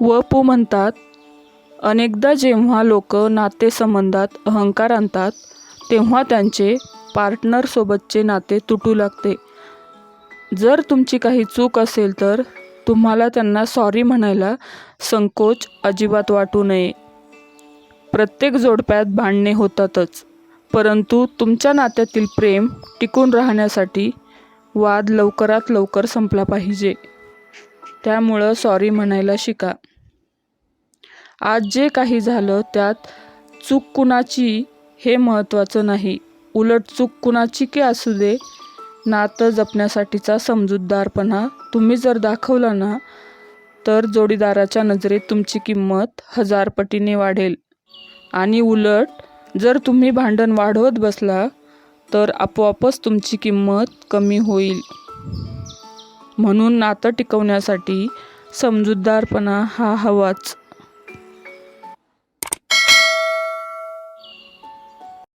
व पु म्हणतात अनेकदा जेव्हा लोक नातेसंबंधात अहंकार आणतात तेव्हा त्यांचे पार्टनरसोबतचे नाते तुटू लागते. जर तुमची काही चूक असेल तर तुम्हाला त्यांना सॉरी म्हणायला संकोच अजिबात वाटू नये. प्रत्येक जोडप्यात भांडणे होतातच परंतु तुमच्या नात्यातील प्रेम टिकून राहण्यासाठी वाद लवकरात लवकर संपला पाहिजे. त्यामुळं सॉरी म्हणायला शिका. आज जे काही झालं त्यात चूक कुणाची हे महत्त्वाचं नाही. उलट चूक कुणाची की असू दे नातं जपण्यासाठीचा समजूतदारपणा तुम्ही जर दाखवला ना तर जोडीदाराच्या नजरेत तुमची किंमत हजारपटीने वाढेल. आणि उलट जर तुम्ही भांडण वाढवत बसला तर आपोआपच तुमची किंमत कमी होईल. म्हणून नातं टिकवण्यासाठी समजूतदारपणा हा हवाच.